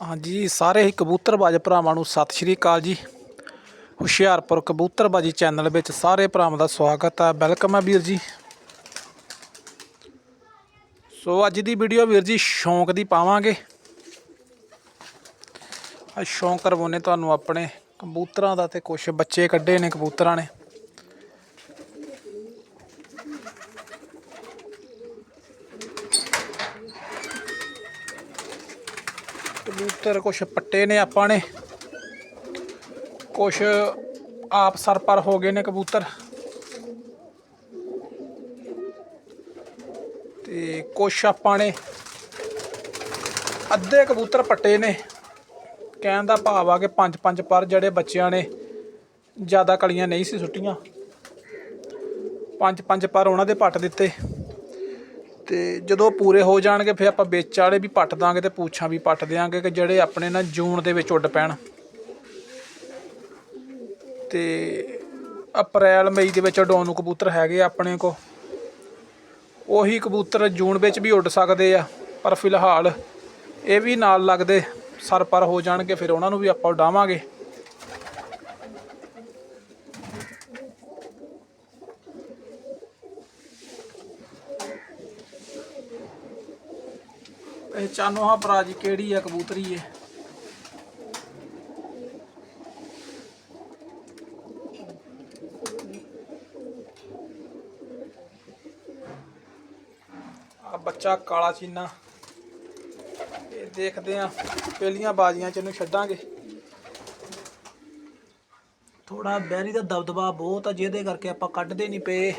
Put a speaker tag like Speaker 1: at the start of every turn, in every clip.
Speaker 1: ਹਾਂਜੀ, ਸਾਰੇ ਹੀ ਕਬੂਤਰਬਾਜ਼ ਭਰਾਵਾਂ ਨੂੰ ਸਤਿ ਸ਼੍ਰੀ ਅਕਾਲ ਜੀ। ਹੁਸ਼ਿਆਰਪੁਰ ਕਬੂਤਰਬਾਜੀ ਚੈਨਲ ਵਿੱਚ ਸਾਰੇ ਭਰਾਵਾਂ ਦਾ ਸਵਾਗਤ ਹੈ। ਵੈਲਕਮ ਹੈ ਵੀਰ ਜੀ। ਸੋ ਅੱਜ ਦੀ ਵੀਡੀਓ ਵੀਰ ਜੀ ਸ਼ੌਂਕ ਦੀ ਪਾਵਾਂਗੇ। ਅੱਜ ਸ਼ੌਂਕ ਕਰਵਾਉਨੇ ਤੁਹਾਨੂੰ ਆਪਣੇ ਕਬੂਤਰਾਂ ਦਾ ਤੇ ਕੁਝ ਬੱਚੇ ਕੱਢੇ ਨੇ ਕਬੂਤਰਾਂ ਨੇ। ਕਬੂਤਰ ਕੁਛ ਪੱਟੇ ਨੇ ਆਪਾਂ ਨੇ। ਕੁਛ ਆਪ ਸਰ ਪਰ ਹੋ ਗਏ ਨੇ ਕਬੂਤਰ। ਤੇ ਕੁਛ ਆਪਾਂ ਨੇ ਅੱਧੇ ਕਬੂਤਰ ਪੱਟੇ ਨੇ। ਕਹਿਣ ਦਾ ਭਾਵ ਆ ਕਿ ਪੰਜ ਪੰਜ ਪਰ ਜਿਹੜੇ ਬੱਚਿਆਂ ਨੇ ਜ਼ਿਆਦਾ ਕਲੀਆਂ ਨਹੀਂ ਸੀ ਸੁੱਟੀਆਂ। ਪੰਜ ਪੰਜ ਪਰ ਉਹਨਾਂ ਦੇ ਪੱਟ ਦਿੱਤੇ। ਤੇ ਜਦੋਂ ਪੂਰੇ ਹੋ ਜਾਣਗੇ, ਫਿਰ ਆਪਾਂ ਵਿੱਚ ਵਾਲੇ ਵੀ ਪੱਟ ਦਾਂਗੇ ਤੇ ਪੂਛਾਂ ਵੀ ਪੱਟ ਦਿਆਂਗੇ ਕਿ ਜਿਹੜੇ ਆਪਣੇ ਨਾ ਜੂਨ ਦੇ ਵਿੱਚ ਉੱਡ ਪੈਣ। ਤੇ ਅਪ੍ਰੈਲ, ਮਈ ਦੇ ਵਿੱਚ ਡੋਨੂ ਕਬੂਤਰ ਹੈਗੇ ਆ ਆਪਣੇ ਕੋ ਉਹੀ ਕਬੂਤਰ ਜੂਨ ਵਿੱਚ ਵੀ ਉੱਡ ਸਕਦੇ ਆ, ਪਰ ਫਿਲਹਾਲ ਇਹ ਵੀ ਨਾਲ ਲੱਗਦੇ ਸਰ ਪਰ ਹੋ ਜਾਣਗੇ, ਫਿਰ ਉਹਨਾਂ ਨੂੰ ਵੀ ਆਪਾਂ ਉਡਾਵਾਂਗੇ। ਇਹ ਹਾਂ ਭਰਾ ਜੀ, ਕਿਹੜੀ ਆ ਕਬੂਤਰੀ ਹੈ ਆ ਬੱਚਾ ਕਾਲਾ ਚੀਨਾ। ਇਹ ਦੇਖਦੇ ਆ, ਪਹਿਲੀਆਂ ਬਾਜ਼ੀਆਂ ਚ ਇਹਨੂੰ ਛੱਡਾਂਗੇ। ਥੋੜਾ ਬੈਰੀ ਦਾ ਦਬਦਬਾ ਬਹੁਤ ਆ, ਜਿਹਦੇ ਕਰਕੇ ਆਪਾਂ ਕੱਢਦੇ ਨਹੀਂ ਪਏ।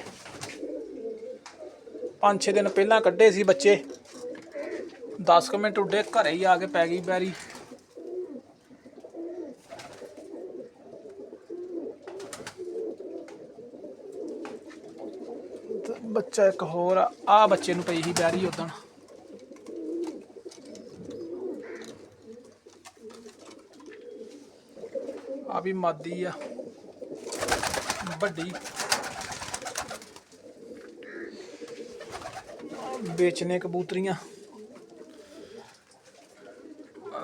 Speaker 1: 5-6 ਦਿਨ ਪਹਿਲਾਂ ਕੱਢੇ ਸੀ ਬੱਚੇ। 10 ਕੁ ਮਿੰਟ ਉੱਡੇ, ਘਰੇ ਹੀ ਆ ਕੇ ਪੈ ਗਈ ਬੈਰੀ। ਬੱਚਾ ਇੱਕ ਹੋਰ ਆ, ਆਹ ਬੱਚੇ ਨੂੰ ਪਈ ਸੀ ਬੈਰੀ ਉਦਣ ਆ ਵੀ ਮਾਦੀ ਆ, ਵੱਡੀ। ਵੇਚਨੇ ਕਬੂਤਰੀਆਂ।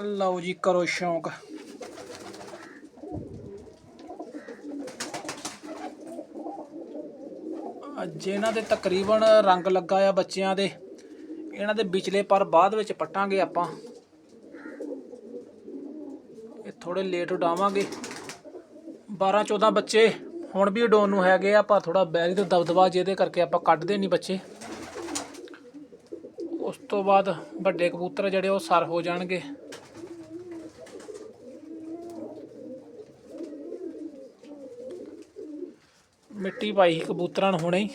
Speaker 1: ਲਓ ਜੀ, ਕਰੋ ਸ਼ੌਂਕ। ਜਿਹਨਾਂ ਦੇ ਤਕਰੀਬਨ ਰੰਗ ਲੱਗਾ ਆ ਬੱਚਿਆਂ ਦੇ। ਇਹਨਾਂ ਦੇ ਵਿਚਲੇ ਪਰ ਬਾਅਦ ਵਿੱਚ ਪੱਟਾਂਗੇ ਆਪਾਂ। ਇਹ ਥੋੜੇ ਲੇਟ ਉਡਾਵਾਂਗੇ। 12 14 ਬੱਚੇ ਹੁਣ ਵੀ ਉਡਾਉਣ ਨੂੰ ਹੈਗੇ ਆ ਪਰ ਥੋੜਾ ਬੈਰੀ ਤੇ ਦਬਦਬਾ ਜਿਹਦੇ ਕਰਕੇ ਆਪਾਂ ਕੱਢਦੇ ਨਹੀਂ ਬੱਚੇ। ਉਸ ਤੋਂ ਬਾਅਦ ਵੱਡੇ ਕਬੂਤਰ ਜਿਹੜੇ ਉਹ ਸਰ ਹੋ ਜਾਣਗੇ। ਮਿੱਟੀ ਪਾਈ ਸੀ ਕਬੂਤਰਾਂ ਨੂੰ ਹੁਣੇ ਹੀ।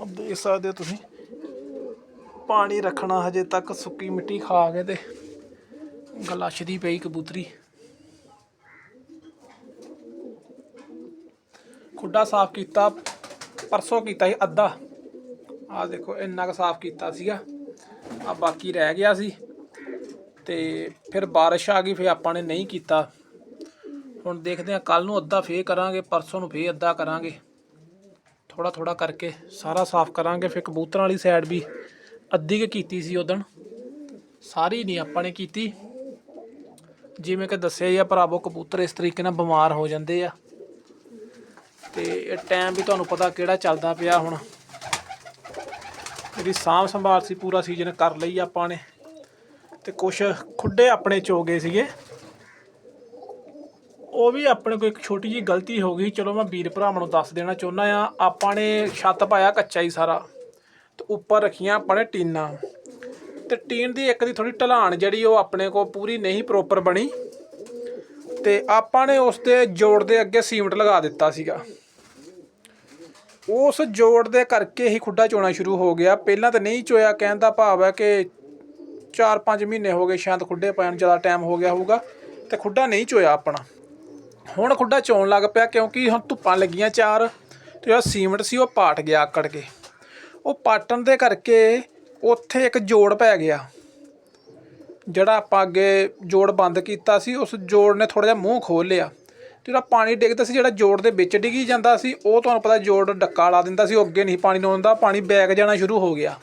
Speaker 1: ਆਹ ਦੇਖ ਸਕਦੇ ਹੋ ਤੁਸੀਂ। ਪਾਣੀ ਰੱਖਣਾ ਹਜੇ ਤੱਕ ਸੁੱਕੀ ਮਿੱਟੀ ਖਾ ਕੇ ਤੇ ਗਲਾਸ਼ਦੀ ਪਈ ਕਬੂਤਰੀ। ਖੁੱਡਾ ਸਾਫ਼ ਕੀਤਾ, ਪਰਸੋਂ ਕੀਤਾ ਸੀ ਅੱਧਾ। ਆਹ ਦੇਖੋ, ਇੰਨਾ ਕੁ ਸਾਫ਼ ਕੀਤਾ ਸੀਗਾ। ਆ ਬਾਕੀ ਰਹਿ ਗਿਆ ਸੀ। ਤੇ ਫਿਰ ਬਾਰਿਸ਼ ਆ ਗਈ, ਫਿਰ ਆਪਾਂ ਨੇ ਨਹੀਂ ਕੀਤਾ। ਹੁਣ ਦੇਖਦੇ ਹਾਂ ਕੱਲ ਨੂੰ ਅੱਧਾ ਫੇਰ ਕਰਾਂਗੇ, ਪਰਸੋਂ ਨੂੰ ਫੇਰ ਅੱਧਾ ਕਰਾਂਗੇ। ਥੋੜਾ ਥੋੜਾ ਕਰਕੇ ਸਾਰਾ ਸਾਫ਼ ਕਰਾਂਗੇ। ਫਿਰ ਕਬੂਤਰਾਂ ਵਾਲੀ ਸਾਈਡ ਵੀ ਅੱਧੀ ਕੁ ਕੀਤੀ ਸੀ ਉਦਣ ਸਾਰੀ ਨਹੀਂ ਆਪਾਂ ਨੇ ਕੀਤੀ। ਜਿਵੇਂ ਕਿ ਦੱਸਿਆ ਹੀ ਆ ਭਰਾਵੋ, ਕਬੂਤਰ ਇਸ ਤਰੀਕੇ ਨਾਲ ਬਿਮਾਰ ਹੋ ਜਾਂਦੇ ਆ। ਤੇ ਇਹ ਟਾਈਮ ਵੀ ਤੁਹਾਨੂੰ ਪਤਾ ਕਿਹੜਾ ਚੱਲਦਾ ਪਿਆ ਹੁਣ। ਇਹਦੀ ਸਾਂਭ ਸੰਭਾਲ ਸੀ, ਪੂਰਾ ਸੀਜ਼ਨ ਕਰ ਲਈ ਆਪਾਂ ਨੇ। ਤੇ ਕੁਝ ਖੁੱਡੇ ਆਪਣੇ ਚੋਗੇ ਸੀਗੇ। ਉਹ ਵੀ ਆਪਣੇ ਕੋਲ ਇੱਕ ਛੋਟੀ ਜੀ ਗਲਤੀ ਹੋ ਗਈ। ਚਲੋ ਮੈਂ ਵੀਰ ਭਰਾਵਾਂ ਨੂੰ ਦੱਸ ਦੇਣਾ ਚਾਹੁੰਦਾ ਆ ਆਪਾਂ ਨੇ ਛੱਤ ਪਾਇਆ ਕੱਚਾ ਹੀ ਸਾਰਾ ਤੇ ਉੱਪਰ ਰੱਖੀਆਂ ਆਪਾਂ ਨੇ ਟੀਨਾਂ। ਤੇ ਟੀਨ ਦੀ ਇੱਕ ਦੀ ਥੋੜੀ ਢਲਾਣ ਜਿਹੜੀ ਉਹ ਆਪਣੇ ਕੋਲ ਪੂਰੀ ਨਹੀਂ ਪ੍ਰੋਪਰ ਬਣੀ ਤੇ ਆਪਾਂ ਨੇ ਉਸ ਤੇ ਜੋੜ ਦੇ ਅੱਗੇ ਸੀਮਟ ਲਗਾ ਦਿੱਤਾ ਸੀਗਾ। ਉਸ ਜੋੜ ਦੇ ਕਰਕੇ ਹੀ ਖੁੱਡਾ ਚੋਣਾ ਸ਼ੁਰੂ ਹੋ ਗਿਆ। ਪਹਿਲਾਂ ਤਾਂ ਨਹੀਂ ਚੋਇਆ, ਕਹਿਣ ਦਾ ਭਾਵ ਹੈ ਕਿ 4-5 ਮਹੀਨੇ ਹੋ ਗਏ ਸ਼ਾਇਦ ਖੁੱਡੇ ਪੈਣ ਜ਼ਿਆਦਾ ਟਾਈਮ ਹੋ ਗਿਆ ਹੋਊਗਾ ਤੇ ਖੁੱਡਾ ਨਹੀਂ ਚੋਇਆ ਆਪਣਾ। ਹੁਣ ਖੁੱਡਾ ਚੋਣ ਲੱਗ ਪਿਆ ਕਿਉਂਕਿ ਹੁਣ ਧੁੱਪਾਂ ਲੱਗੀਆਂ ਚਾਰ ਤੇ ਜਿਹੜਾ ਸੀਮਟ ਸੀ, ਉਹ ਪਾਟ ਗਿਆ ਆਕੜ ਕੇ। ਉਹ ਪਾਟਣ ਦੇ ਕਰਕੇ ਉੱਥੇ ਇੱਕ ਜੋੜ ਪੈ ਗਿਆ। ਜਿਹੜਾ ਆਪਾਂ ਅੱਗੇ ਜੋੜ ਬੰਦ ਕੀਤਾ ਸੀ, ਉਸ ਜੋੜ ਨੇ ਥੋੜਾ ਜਿਹਾ ਮੂੰਹ ਖੋਲ ਲਿਆ। ਜਿਹੜਾ ਪਾਣੀ ਡਿੱਗਦਾ ਸੀ, ਜਿਹੜਾ ਜੋੜ ਦੇ ਵਿੱਚ ਡਿੱਗੀ ਜਾਂਦਾ ਸੀ, ਉਹ ਤੁਹਾਨੂੰ ਪਤਾ ਜੋੜ ਡੱਕਾ ਲਾ ਦਿੰਦਾ ਸੀ, ਉਹ ਅੱਗੇ ਨਹੀਂ ਪਾਣੀ ਲਾਉਂਦਾ ਪਾਣੀ ਬੈਕ ਜਾਣਾ ਸ਼ੁਰੂ ਹੋ ਗਿਆ।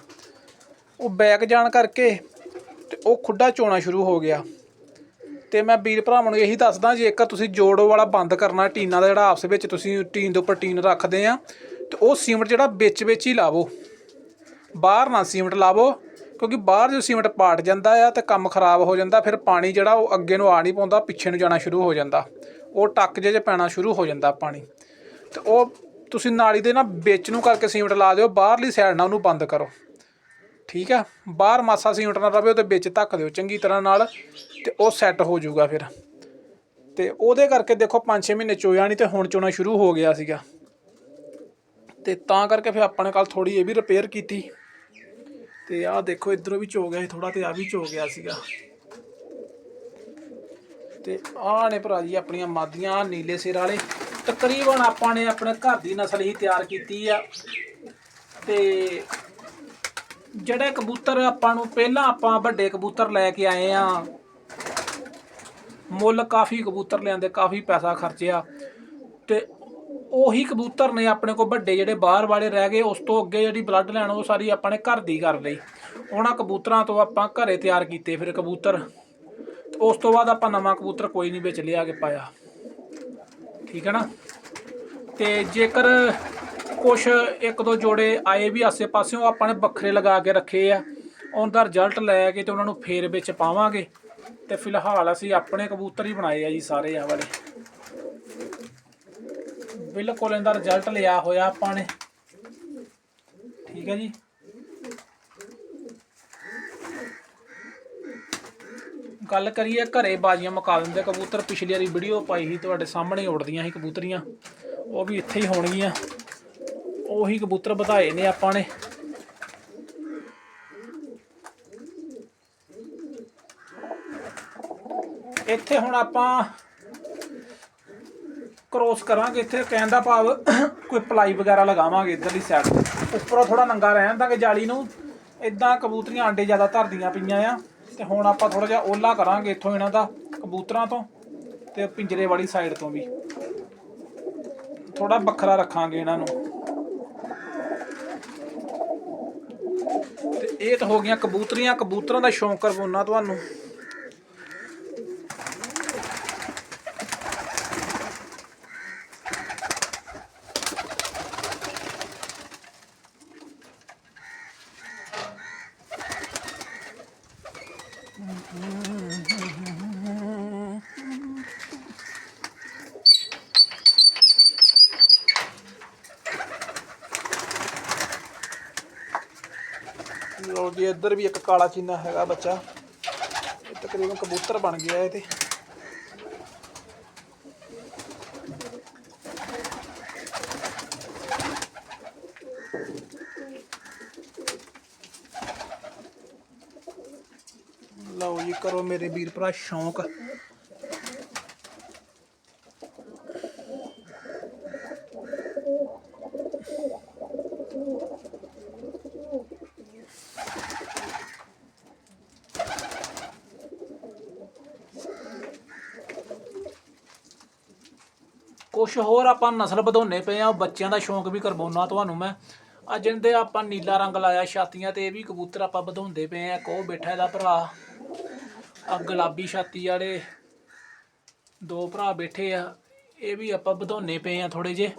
Speaker 1: ਉਹ ਬੈਕ ਜਾਣ ਕਰਕੇ ਤੇ ਉਹ ਖੁੱਡਾ ਚੋਣਾ ਸ਼ੁਰੂ ਹੋ ਗਿਆ। ਤੇ ਮੈਂ ਵੀਰ ਭਰਾਵਾਂ ਨੂੰ ਇਹੀ ਦੱਸਦਾ, ਜੇਕਰ ਤੁਸੀਂ ਜੋੜੋ ਵਾਲਾ ਬੰਦ ਕਰਨਾ, ਟੀਨਾਂ ਦਾ ਜਿਹੜਾ ਆਪਸ ਵਿੱਚ ਤੁਸੀਂ ਟੀਨ ਦੇ ਉੱਪਰ ਟੀਨ ਰੱਖਦੇ ਆ, ਤੇ ਉਹ ਸੀਮਟ ਜਿਹੜਾ ਵਿੱਚ ਵਿੱਚ ਹੀ ਲਾਵੋ। ਬਾਹਰ ਨਾ ਸੀਮਟ ਲਾਵੋ, ਕਿਉਂਕਿ ਬਾਹਰ ਜੋ ਸੀਮਟ ਪਾਟ ਜਾਂਦਾ ਆ ਤੇ ਕੰਮ ਖਰਾਬ ਹੋ ਜਾਂਦਾ, ਫਿਰ ਪਾਣੀ ਜਿਹੜਾ ਉਹ ਅੱਗੇ ਨੂੰ ਆ ਨਹੀਂ ਪਾਉਂਦਾ, ਪਿੱਛੇ ਨੂੰ ਜਾਣਾ ਸ਼ੁਰੂ ਹੋ ਜਾਂਦਾ। ਉਹ ਟੱਕ ਜੇ 'ਚ ਪੈਣਾ ਸ਼ੁਰੂ ਹੋ ਜਾਂਦਾ ਪਾਣੀ। ਤੇ ਉਹ ਤੁਸੀਂ ਨਾਲੀ ਦੇ ਨਾ ਵਿੱਚ ਨੂੰ ਕਰਕੇ ਸੀਮਟ ਲਾ ਦਿਓ, ਬਾਹਰਲੀ ਸਾਈਡ ਨਾਲ ਉਹਨੂੰ ਬੰਦ ਕਰੋ। ਠੀਕ ਆ? ਬਾਹਰ ਮਾਸਾ ਸੀਮਟ ਨਾ ਰਵੇ, ਉਹਦੇ ਵਿੱਚ ਧੱਕ ਦਿਓ ਚੰਗੀ ਤਰ੍ਹਾਂ ਨਾਲ ਤੇ ਉਹ ਸੈੱਟ ਹੋ ਜਾਊਗਾ ਫਿਰ। ਤੇ ਉਹਦੇ ਕਰਕੇ ਦੇਖੋ 5-6 ਮਹੀਨੇ ਚੋਇਆ ਨਹੀਂ ਤੇ ਹੁਣ ਚੋਣਾ ਸ਼ੁਰੂ ਹੋ ਗਿਆ ਸੀਗਾ। ਤੇ ਤਾਂ ਕਰਕੇ ਫਿਰ ਆਪਾਂ ਨੇ ਕੱਲ ਥੋੜੀ ਇਹ ਵੀ ਰਿਪੇਅਰ ਕੀਤੀ। ਤੇ ਆਹ ਦੇਖੋ ਇਧਰੋਂ ਵੀ ਚੋ ਗਿਆ ਸੀ ਥੋੜਾ ਤੇ ਆ ਵੀ ਚੋ ਗਿਆ ਸੀਗਾ। ਤੇ ਆਹ ਨੇ ਭਰਾ ਜੀ ਆਪਣੀਆਂ ਮਾਦੀਆਂ ਨੀਲੇ ਸਿਰ ਵਾਲੇ। ਤਕਰੀਬਨ ਆਪਾਂ ਨੇ ਆਪਣੇ ਘਰ ਦੀ ਨਸਲ ਹੀ ਤਿਆਰ ਕੀਤੀ ਆ। ਤੇ ਜਿਹੜੇ ਕਬੂਤਰ ਆਪਾਂ ਨੂੰ ਪਹਿਲਾਂ ਆਪਾਂ ਵੱਡੇ ਕਬੂਤਰ ਲੈ ਕੇ ਆਏ ਆ, ਮੁੱਲ ਕਾਫੀ ਕਬੂਤਰ ਲਿਆਂਦੇ, ਕਾਫੀ ਪੈਸਾ ਖਰਚਿਆ। ਤੇ ਉਹੀ ਕਬੂਤਰ ਨੇ ਆਪਣੇ ਕੋਲ ਵੱਡੇ ਜਿਹੜੇ ਬਾਹਰ ਵਾਲੇ ਰਹਿ ਗਏ, ਉਸ ਤੋਂ ਅੱਗੇ ਜਿਹੜੀ ਬਲੱਡ ਲੈਣ, ਉਹ ਸਾਰੀ ਆਪਾਂ ਨੇ ਘਰ ਦੀ ਕਰ ਲਈ। ਉਹਨਾਂ ਕਬੂਤਰਾਂ ਤੋਂ ਆਪਾਂ ਘਰੇ ਤਿਆਰ ਕੀਤੇ ਫਿਰ ਕਬੂਤਰ। ਉਸ ਤੋਂ ਬਾਅਦ ਆਪਾਂ ਨਵਾਂ ਕਬੂਤਰ ਕੋਈ ਨਹੀਂ ਵਿੱਚ ਲਿਆ ਕੇ ਪਾਇਆ। ਠੀਕ ਹੈ ਨਾ? ਤੇ ਜੇਕਰ ਕੁਛ ਇੱਕ ਦੋ ਜੋੜੇ ਆਏ ਵੀ ਆਸੇ ਪਾਸਿਓਂ, ਆਪਾਂ ਨੇ ਵੱਖਰੇ ਲਗਾ ਕੇ ਰੱਖੇ ਆ। ਉਹਨਾਂ ਦਾ ਰਿਜ਼ਲਟ ਲੈ ਕੇ ਤੇ ਉਹਨਾਂ ਨੂੰ ਫੇਰ ਵਿੱਚ ਪਾਵਾਂਗੇ। ਤੇ ਫਿਲਹਾਲ ਅਸੀਂ ਆਪਣੇ ਕਬੂਤਰ ਹੀ ਬਣਾਏ ਆ ਜੀ ਸਾਰੇ ਆ ਵਾਲੇ। ਬਿਲਕੁਲ ਇਹਦਾ ਰਿਜ਼ਲਟ ਲਿਆ ਹੋਇਆ ਆਪਾਂ ਨੇ। ਠੀਕ ਹੈ ਜੀ। ਗੱਲ ਕਰੀਏ ਘਰੇ ਬਾਜੀਆਂ ਮੁਕਾ ਦਿੰਦੇ ਕਬੂਤਰ ਪਿਛਲੀ ਵਾਰੀ ਵੀਡੀਓ ਪਾਈ ਸੀ, ਤੁਹਾਡੇ ਸਾਹਮਣੇ ਉੜਦੀਆਂ ਸੀ ਕਬੂਤਰੀਆਂ। ਉਹ ਵੀ ਇੱਥੇ ਹੀ ਹੋਣਗੀਆਂ। ਉਹੀ ਕਬੂਤਰ ਵਧਾਏ ਨੇ ਆਪਾਂ ਨੇ। ਇੱਥੇ ਹੁਣ ਆਪਾਂ ਕ੍ਰੋਸ ਕਰਾਂਗੇ, ਇੱਥੇ ਕਹਿਣ ਦਾ ਭਾਵ ਕੋਈ ਪਲਾਈ ਵਗੈਰਾ ਲਗਾਵਾਂਗੇ ਇਧਰਲੀ ਸਾਈਡ ਉੱਪਰੋਂ ਥੋੜਾ ਨੰਗਾ ਰਹਿਣ ਦਾਂਗੇ ਜਾਲੀ ਨੂੰ। ਇਦਾਂ ਕਬੂਤਰੀਆਂ ਆਂਡੇ ਜ਼ਿਆਦਾ ਧਰਦੀਆਂ ਪਈਆਂ ਆ। ਤੇ ਹੁਣ ਆਪਾਂ ਥੋੜਾ ਜਿਹਾ ਓਲਾ ਕਰਾਂਗੇ ਇੱਥੋਂ ਇਹਨਾਂ ਦਾ ਕਬੂਤਰਾਂ ਤੋਂ ਤੇ ਪਿੰਜਰੇ ਵਾਲੀ ਸਾਈਡ ਤੋਂ ਵੀ। ਥੋੜਾ ਵੱਖਰਾ ਰੱਖਾਂਗੇ ਇਹਨਾਂ ਨੂੰ। ਇਹ ਤਾਂ ਹੋ ਗਈਆਂ ਕਬੂਤਰੀਆਂ ਕਬੂਤਰਾਂ ਦਾ ਸ਼ੌਂਕ ਕਰਵਾਉਣਾ ਤੁਹਾਨੂੰ। ਲੋ ਜੀ ਇੱਧਰ ਵੀ ਇੱਕ ਕਾਲਾ ਚੀਨਾ ਹੈਗਾ ਬੱਚਾ। ਇਹ ਤਕਰੀਬਨ ਕਬੂਤਰ ਬਣ ਗਿਆ ਇਹ ਤੇ। ਲਓ ਜੀ, ਕਰੋ ਮੇਰੇ ਵੀਰ ਭਰਾ ਸ਼ੌਂਕ। ਕੁਛ ਹੋਰ ਆਪਾਂ ਨਸਲ ਵਧਾਉਣੇ ਪਏ ਆ ਬੱਚਿਆਂ ਦਾ ਸ਼ੌਂਕ ਵੀ ਕਰਵਾਉਣਾ ਤੁਹਾਨੂੰ ਮੈਂ। ਆ ਜਿੰਦੇ ਆਪਾਂ ਨੀਲਾ ਰੰਗ ਲਾਇਆ, ਛਾਤੀਆਂ ਤੇ ਇਹ ਵੀ ਕਬੂਤਰ ਆਪਾਂ ਵਧਾਉਂਦੇ ਪਏ ਆ ਕੋ ਬੈਠਾ ਇਹਦਾ ਭਰਾ ਆ ਗੁਲਾਬੀ ਛਾਤੀ ਵਾਲੇ ਦੋ ਭਰਾ ਬੈਠੇ ਆ, ਇਹ ਵੀ ਆਪਾਂ ਵਧਾਉਣੇ ਪਏ ਆ ਥੋੜੇ ਜੇ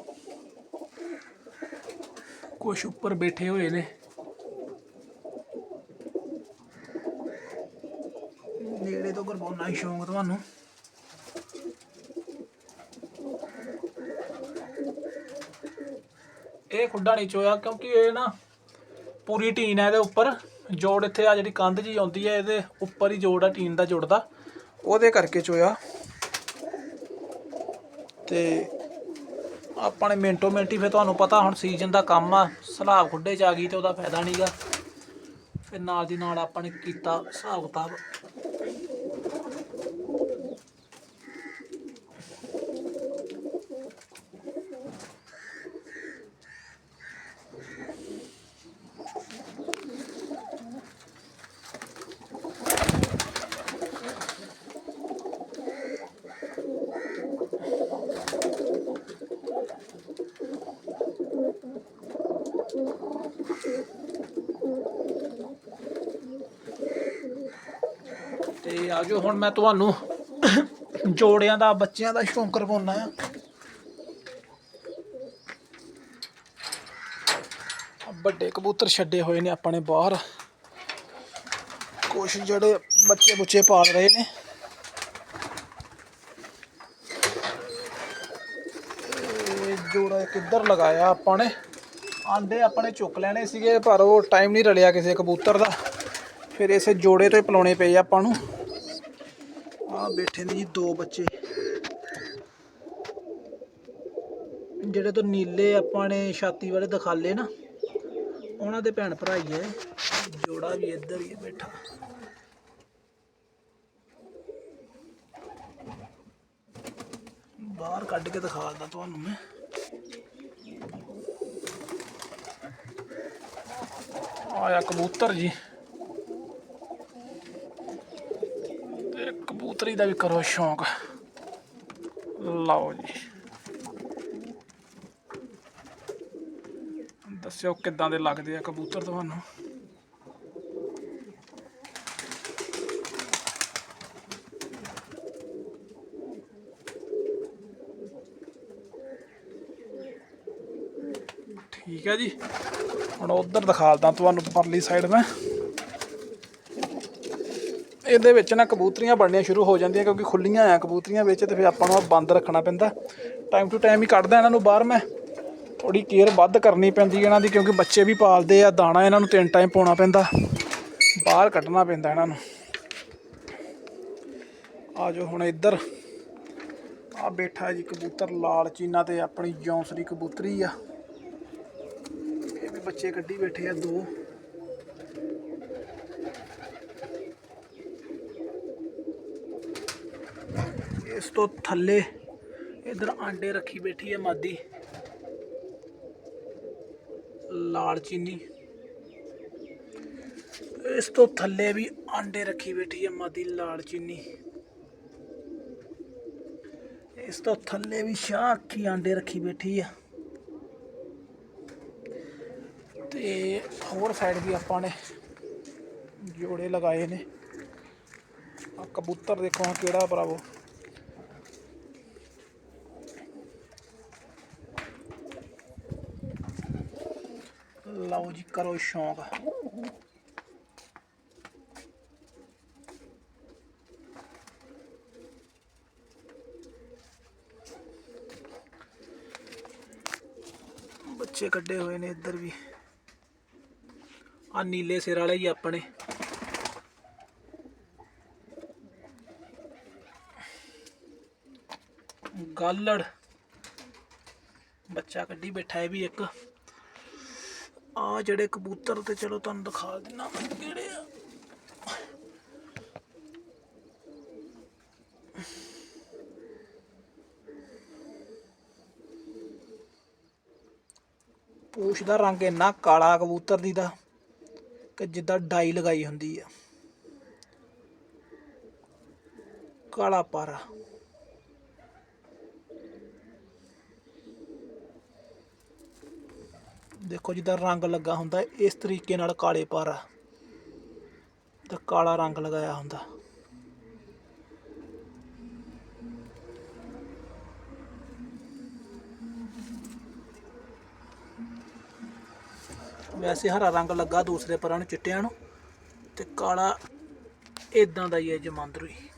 Speaker 1: ਕੁਛ ਉੱਪਰ ਬੈਠੇ ਹੋਏ ਨੇ। ਨੇੜੇ ਤੋਂ ਕਰਵਾਉਣਾ ਹੀ ਸ਼ੌਂਕ ਤੁਹਾਨੂੰ। ਇਹ ਖੁੱਡਾ ਨਹੀਂ ਚੋਇਆ ਕਿਉਂਕਿ ਇਹ ਨਾ ਪੂਰੀ ਟੀਨ ਹੈ ਇਹਦੇ ਉੱਪਰ। ਜੋੜ ਇੱਥੇ ਆ ਜਿਹੜੀ ਕੰਧ ਜੀ ਆਉਂਦੀ ਹੈ, ਇਹਦੇ ਉੱਪਰ ਹੀ ਜੋੜ ਆ, ਟੀਨ ਦਾ ਜੁੜਦਾ ਉਹਦੇ ਕਰਕੇ ਚੋਇਆ। ਤੇ ਆਪਾਂ ਨੇ ਮਿੰਟੋ ਮਿੰਟੀ ਫਿਰ ਤੁਹਾਨੂੰ ਪਤਾ ਹੁਣ ਸੀਜ਼ਨ ਦਾ ਕੰਮ ਆ ਸਲਾਬ ਖੁੱਡੇ ਚ ਆ ਗਈ ਤੇ ਉਹਦਾ ਫਾਇਦਾ ਨਹੀਂਗਾ ਫਿਰ ਨਾਲ ਦੀ ਨਾਲ ਆਪਾਂ ਨੇ ਕੀਤਾ ਹਿਸਾਬ ਕਿਤਾਬ। ਤੇ ਆਜੋ ਹੁਣ ਮੈਂ ਤੁਹਾਨੂੰ ਜੋੜਿਆਂ ਦਾ, ਬੱਚਿਆਂ ਦਾ ਸ਼ੌਂਕ ਕਰਵਾਉਣਾ ਆ। ਵੱਡੇ ਕਬੂਤਰ ਛੱਡੇ ਹੋਏ ਨੇ ਆਪਣੇ ਬਾਹਰ। ਕੁਛ ਜਿਹੜੇ ਬੱਚੇ ਬੁੱਚੇ ਪਾਲ ਰਹੇ ਨੇ। ਜੋੜਾ ਕਿੱਧਰ ਲਗਾਇਆ ਆਪਾਂ ਨੇ। ਆਂਡੇ ਆਪਣੇ ਚੁੱਕ ਲੈਣੇ ਸੀਗੇ, ਪਰ ਉਹ ਟਾਈਮ ਨਹੀਂ ਰਲਿਆ ਕਿਸੇ ਕਬੂਤਰ ਦਾ। ਫਿਰ ਇਸੇ ਜੋੜੇ ਤੋਂ ਹੀ ਪਲਾਉਣੇ ਪਏ ਆਪਾਂ ਨੂੰ। ਆ ਬੈਠੇ ਨੇ ਜੀ ਦੋ ਬੱਚੇ। ਜਿਹੜੇ ਤੋਂ ਨੀਲੇ ਆਪਾਂ ਨੇ ਛਾਤੀ ਵਾਲੇ ਦਿਖਾਲੇ ਨਾ, ਉਹਨਾਂ ਦੇ ਭੈਣ ਭਰਾ ਹੀ ਹੈ ਜੋੜਾ ਵੀ ਇੱਧਰ ਹੀ ਬੈਠਾ। ਬਾਹਰ ਕੱਢ ਕੇ ਦਿਖਾਲਦਾ ਤੁਹਾਨੂੰ ਮੈਂ। ਆਇਆ ਕਬੂਤਰ ਜੀ ਤੇ ਕਬੂਤਰੀ ਦਾ ਵੀ ਕਰੋ ਸ਼ੌਂਕ। ਲਓ ਜੀ। ਦੱਸਿਓ ਕਿੱਦਾਂ ਦੇ ਲੱਗਦੇ ਆ ਕਬੂਤਰ ਤੁਹਾਨੂੰ? ਠੀਕ ਹੈ ਜੀ। ਹੁਣ ਉਧਰ ਦਿਖਾਲਦਾ ਤੁਹਾਨੂੰ ਪਰਲੀ ਸਾਈਡ ਮੈਂ। ਇਹਦੇ ਵਿੱਚ ਨਾ ਕਬੂਤਰੀਆਂ ਬਣਨੀਆਂ ਸ਼ੁਰੂ ਹੋ ਜਾਂਦੀਆਂ ਕਿਉਂਕਿ ਖੁੱਲੀਆਂ ਆ ਕਬੂਤਰੀਆਂ ਵਿੱਚ ਤੇ ਫਿਰ ਆਪਾਂ ਨੂੰ ਬੰਦ ਰੱਖਣਾ ਪੈਂਦਾ। ਟਾਈਮ ਟੂ ਟਾਈਮ ਹੀ ਕੱਢਦਾ ਇਹਨਾਂ ਨੂੰ ਬਾਹਰ ਮੈਂ। ਥੋੜੀ ਕੇਅਰ ਵੱਧ ਕਰਨੀ ਪੈਂਦੀ ਇਹਨਾਂ ਦੀ ਕਿਉਂਕਿ ਬੱਚੇ ਵੀ ਪਾਲਦੇ ਆ, ਦਾਣਾ ਇਹਨਾਂ ਨੂੰ ਤਿੰਨ ਟਾਈਮ ਪਾਉਣਾ ਪੈਂਦਾ। ਬਾਹਰ ਕੱਢਣਾ ਪੈਂਦਾ ਇਹਨਾਂ ਨੂੰ। ਆ ਜਾਓ ਹੁਣ ਇੱਧਰ। ਆ ਬੈਠਾ ਜੀ ਕਬੂਤਰ ਲਾਲ ਚੀਨਾ ਤੇ ਆਪਣੀ ਜੌਂਸਰੀ ਕਬੂਤਰੀ ਆ। ਇਹ ਵੀ ਬੱਚੇ ਕੱਢੀ ਬੈਠੇ ਆ ਦੋ। ਇਸ ਤੋਂ ਥੱਲੇ ਇਧਰ ਆਂਡੇ ਰੱਖੀ ਬੈਠੀ ਹੈ ਮਾਦੀ। ਲਾਲ ਚੀਨੀ। ਇਸ ਤੋਂ ਥੱਲੇ ਵੀ ਆਂਡੇ ਰੱਖੀ ਬੈਠੀ ਹੈ ਮਾਦੀ ਲਾਲ ਚੀਨੀ। ਇਸ ਤੋਂ ਥੱਲੇ ਵੀ ਸ਼ਾਹ ਆਂਡੇ ਰੱਖੀ ਬੈਠੀ ਆ ਤੇ ਹੋਰ ਸਾਈਡ ਵੀ ਆਪਾਂ ਨੇ ਜੋੜੇ ਲਗਾਏ ਨੇ। ਆ ਕਬੂਤਰ ਦੇਖੋ ਕਿਹੜਾ ਭਰਾਵੋ। ਲਓ ਜੀ, ਕਰੋ ਸ਼ੌਂਕ। ਬੱਚੇ ਕੱਢੇ ਹੋਏ ਨੇ ਇੱਧਰ ਵੀ। ਆ ਨੀਲੇ ਸਿਰ ਵਾਲੇ ਹੀ ਆਪਣੇ। ਗਾਲੜ। ਬੱਚਾ ਕੱਢੀ ਬੈਠਾ ਹੈ ਵੀ ਇੱਕ। ਆ ਜਿਹੜੇ ਕਬੂਤਰ ਤੇ ਚਲੋ ਤੁਹਾਨੂੰ ਦਿਖਾ ਦਿੰਨਾ ਮੈਂ ਕਿਹੜੇ ਆ। ਪੂਛ ਦਾ ਰੰਗ ਇੰਨਾ ਕਾਲਾ ਕਬੂਤਰ ਦੀ ਦਾ ਕਿ ਜਿੱਦਾਂ ਡਾਈ ਲਗਾਈ ਹੁੰਦੀ ਆ। ਕਾਲਾ ਪਾਰਾ। ਦੇਖੋ ਜਿੱਦਾਂ ਰੰਗ ਲੱਗਾ ਹੁੰਦਾ, ਇਸ ਤਰੀਕੇ ਨਾਲ ਕਾਲੇ ਪਰ ਤੇ ਕਾਲਾ ਰੰਗ ਲਗਾਇਆ ਹੁੰਦਾ। ਵੈਸੇ ਹਰਾ ਰੰਗ ਲੱਗਾ ਦੂਸਰੇ ਪਰਾਂ ਨੂੰ ਚਿੱਟਿਆਂ ਨੂੰ, ਤੇ ਕਾਲਾ ਇਦਾਂ ਦਾ ਹੀ ਹੈ ਜਮਾਂਦਰੂ ਹੀ।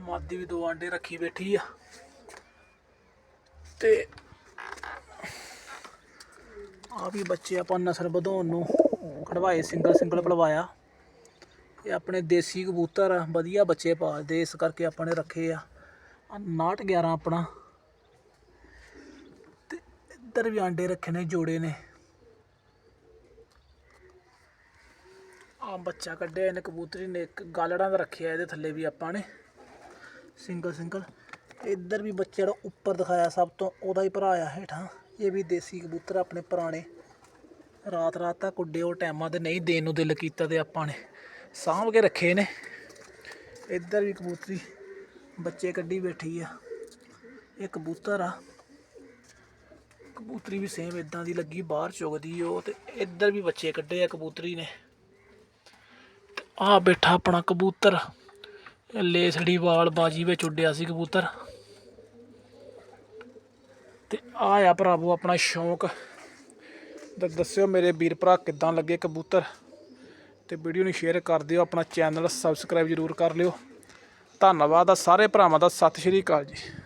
Speaker 1: ਮਾਦੀ ਵੀ ਦੋ ਆਂਡੇ ਰੱਖੀ ਬੈਠੀ ਆ। ਤੇ ਆ ਵੀ ਬੱਚੇ ਆਪਾਂ ਨਸਲ ਵਧਾਉਣ ਨੂੰ ਕਢਵਾਏ, ਸਿੰਗਲ ਸਿੰਗਲ ਪਲਵਾਇਆ ਇਹ ਆਪਣੇ ਦੇਸੀ ਕਬੂਤਰ ਆ, ਵਧੀਆ ਬੱਚੇ ਪਾਲਦੇ, ਇਸ ਕਰਕੇ ਆਪਾਂ ਨੇ ਰੱਖੇ ਆ। ਆ 911 ਆਪਣਾ। ਤੇ ਇੱਧਰ ਵੀ ਆਂਡੇ ਰੱਖੇ ਨੇ, ਜੋੜੇ ਨੇ। ਆ ਬੱਚਾ ਕੱਢਿਆ, ਇਹਨੇ ਕਬੂਤਰੀ ਨੇ ਇੱਕ ਗਾਲੜਾਂ ਦਾ ਰੱਖਿਆ, ਇਹਦੇ ਥੱਲੇ ਵੀ ਆਪਾਂ ਨੇ। Single single. ਇੱਧਰ ਵੀ ਬੱਚੇ ਜਿਹੜਾ ਉੱਪਰ ਦਿਖਾਇਆ ਸਭ ਤੋਂ, ਉਹਦਾ ਹੀ ਭਰਾ ਆ ਹੇਠਾਂ। ਇਹ ਵੀ ਦੇਸੀ ਕਬੂਤਰ ਆਪਣੇ ਪੁਰਾਣੇ। ਰਾਤ ਰਾਤ ਤੱਕ ਉੱਡੇ ਉਹ ਟਾਈਮਾਂ ਤੇ ਨਹੀਂ ਦੇਣ ਨੂੰ ਦਿਲ ਕੀਤਾ ਤੇ ਆਪਾਂ ਨੇ ਸਾਂਭ ਕੇ ਰੱਖੇ ਨੇ। ਇੱਧਰ ਵੀ ਕਬੂਤਰੀ ਬੱਚੇ ਕੱਢੀ ਬੈਠੀ ਆ। ਇਹ ਕਬੂਤਰ ਆ। ਕਬੂਤਰੀ ਵੀ ਸੇਮ ਇਦਾਂ ਦੀ ਲੱਗੀ, ਬਾਹਰ ਚੁਗਦੀ ਉਹ ਤੇ ਇੱਧਰ ਵੀ ਬੱਚੇ ਕੱਢੇ ਆ ਕਬੂਤਰੀ ਨੇ। ਆ ਬੈਠਾ ਆਪਣਾ ਕਬੂਤਰ। ਲੇਸੜੀ ਵਾਲ ਬਾਜੀ ਵਿੱਚ ਉੱਡਿਆ ਸੀ ਕਬੂਤਰ। ਤੇ ਆ ਆ ਭਰਾਵੋ, ਆਪਣਾ ਸ਼ੌਂਕ। ਤਾਂ ਦੱਸਿਓ ਮੇਰੇ ਵੀਰ ਭਰਾ ਕਿੱਦਾਂ ਲੱਗੇ ਕਬੂਤਰ? ਤੇ ਵੀਡੀਓ ਨੂੰ ਸ਼ੇਅਰ ਕਰ ਦਿਓ, ਆਪਣਾ ਚੈਨਲ ਸਬਸਕ੍ਰਾਈਬ ਜ਼ਰੂਰ ਕਰ ਲਿਓ। ਧੰਨਵਾਦ ਆ ਸਾਰੇ ਭਰਾਵਾਂ ਦਾ, ਸਤਿ ਸ਼੍ਰੀ ਅਕਾਲ ਜੀ।